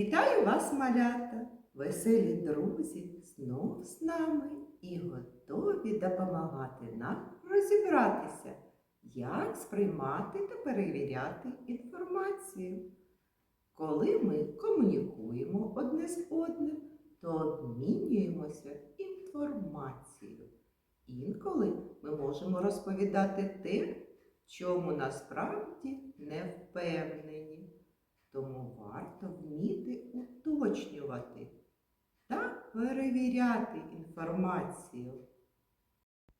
Вітаю вас, малята, веселі друзі, знов з нами і готові допомагати нам розібратися, як сприймати та перевіряти інформацію. Коли ми комунікуємо одне з одним, то обмінюємося інформацією. Інколи ми можемо розповідати те, чому насправді не впевнені. Тому варто вміти уточнювати та перевіряти інформацію.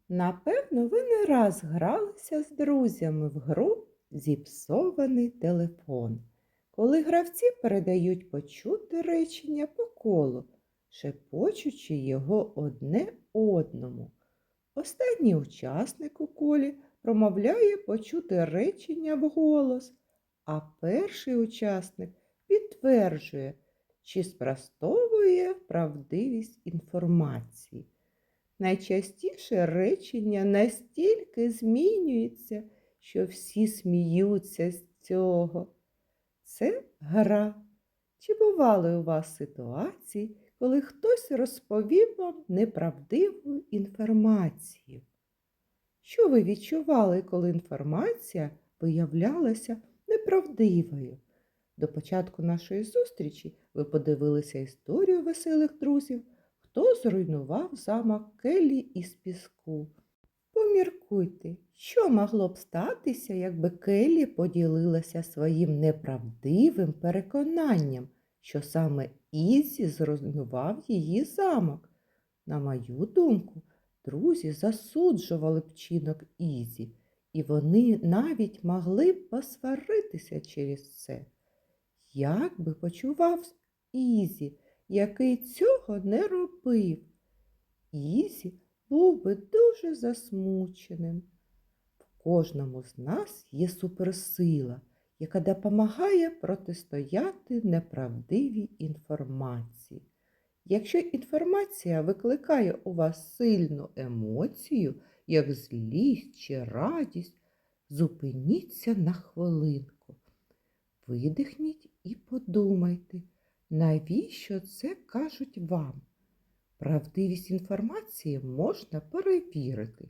Напевно, ви не раз гралися з друзями в гру Зіпсований телефон, коли гравці передають почути речення по колу, шепочучи його одне одному. Останній учасник у колі промовляє почути речення вголос, а перший учасник підтверджує чи спростовує правдивість інформації. Найчастіше речення настільки змінюється, що всі сміються з цього. Це гра. Чи бували у вас ситуації, коли хтось розповів вам неправдиву інформацію? Що ви відчували, коли інформація виявлялася неправдивою? До початку нашої зустрічі ви подивилися історію веселих друзів, хто зруйнував замок Келлі із піску. Поміркуйте, що могло б статися, якби Келлі поділилася своїм неправдивим переконанням, що саме Ізі зруйнував її замок. На мою думку, друзі засуджували б чинок Ізі, і вони навіть могли б посваритися через це. Як би почував Ізі, який цього не робив? Ізі був би дуже засмученим. В кожному з нас є суперсила, яка допомагає протистояти неправдивій інформації. Якщо інформація викликає у вас сильну емоцію, як злість чи радість, зупиніться на хвилинку. Видихніть і подумайте, навіщо це кажуть вам. Правдивість інформації можна перевірити.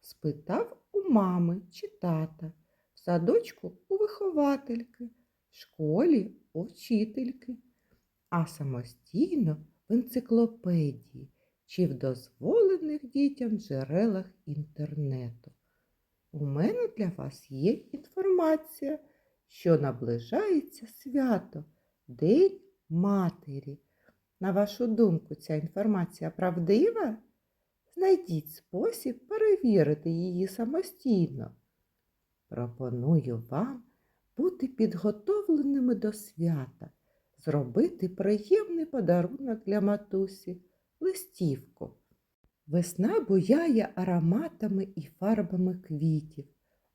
Спитав у мами чи тата, в садочку у виховательки, в школі у вчительки, а самостійно в енциклопедії чи в дозволених дітям джерелах інтернету. У мене для вас є інформація, що наближається свято, День Матері. На вашу думку, ця інформація правдива? Знайдіть спосіб перевірити її самостійно. Пропоную вам бути підготовленими до свята, зробити приємний подарунок для матусі, листівку. Весна буяє ароматами і фарбами квітів.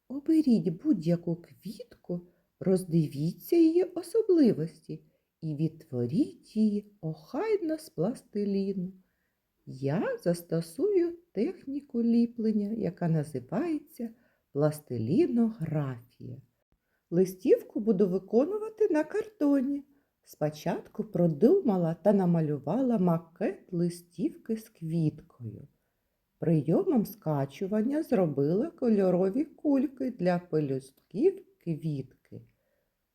Оберіть будь-яку квітку, роздивіться її особливості і відтворіть її охайно з пластиліну. Я застосую техніку ліплення, яка називається пластилінографія. Листівку буду виконувати на картоні. Спочатку продумала та намалювала макет листівки з квіткою. Прийомом скачування зробила кольорові кульки для пелюстків квітки.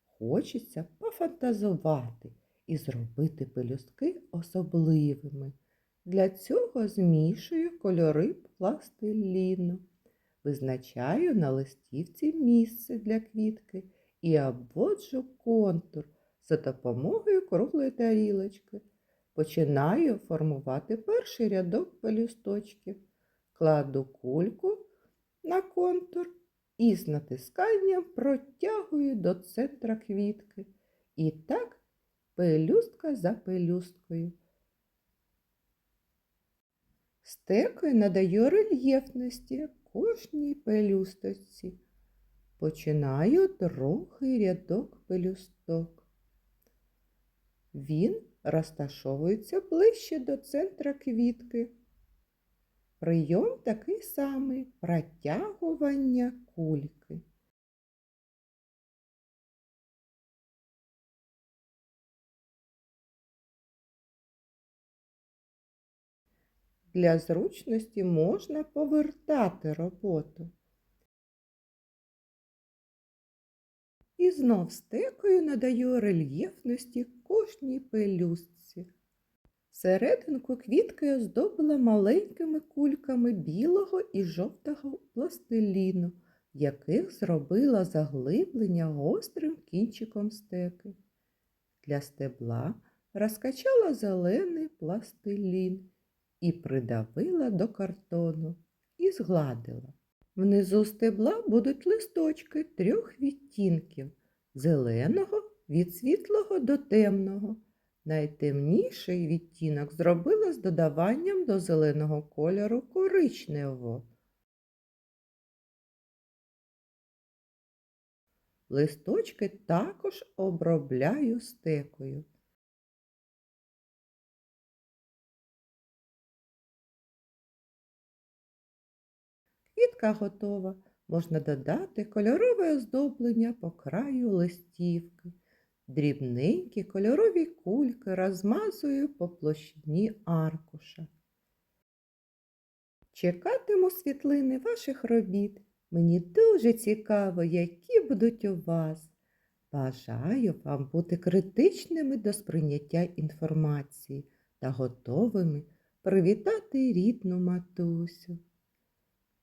Хочеться пофантазувати і зробити пелюстки особливими. Для цього змішую кольори пластиліну. Визначаю на листівці місце для квітки і обводжу контур за допомогою круглої тарілочки. Починаю формувати перший рядок пелюсточків. Кладу кульку на контур і з натисканням протягую до центра квітки. І так пелюстка за пелюсткою. Стекою надаю рельєфності кожній пелюсточці. Починаю другий рядок пелюсток. Він розташовується ближче до центра квітки. Прийом такий самий протягування кульки. Для зручності можна повертати роботу. І знов стекою надаю рельєфності кожній пелюстці. Серединку квітки оздобила маленькими кульками білого і жовтого пластиліну, яких зробила заглиблення гострим кінчиком стеки. Для стебла розкачала зелений пластилін і придавила до картону і згладила. Внизу стебла будуть листочки трьох відтінків зеленого від світлого до темного. Найтемніший відтінок зробила з додаванням до зеленого кольору коричневого. Листочки також обробляю стекою. Квітка готова. Можна додати кольорове оздоблення по краю листівки. Дрібненькі кольорові кульки розмазую по площині аркуша. Чекатиму світлини ваших робіт. Мені дуже цікаво, які будуть у вас. Бажаю вам бути критичними до сприйняття інформації та готовими привітати рідну матусю.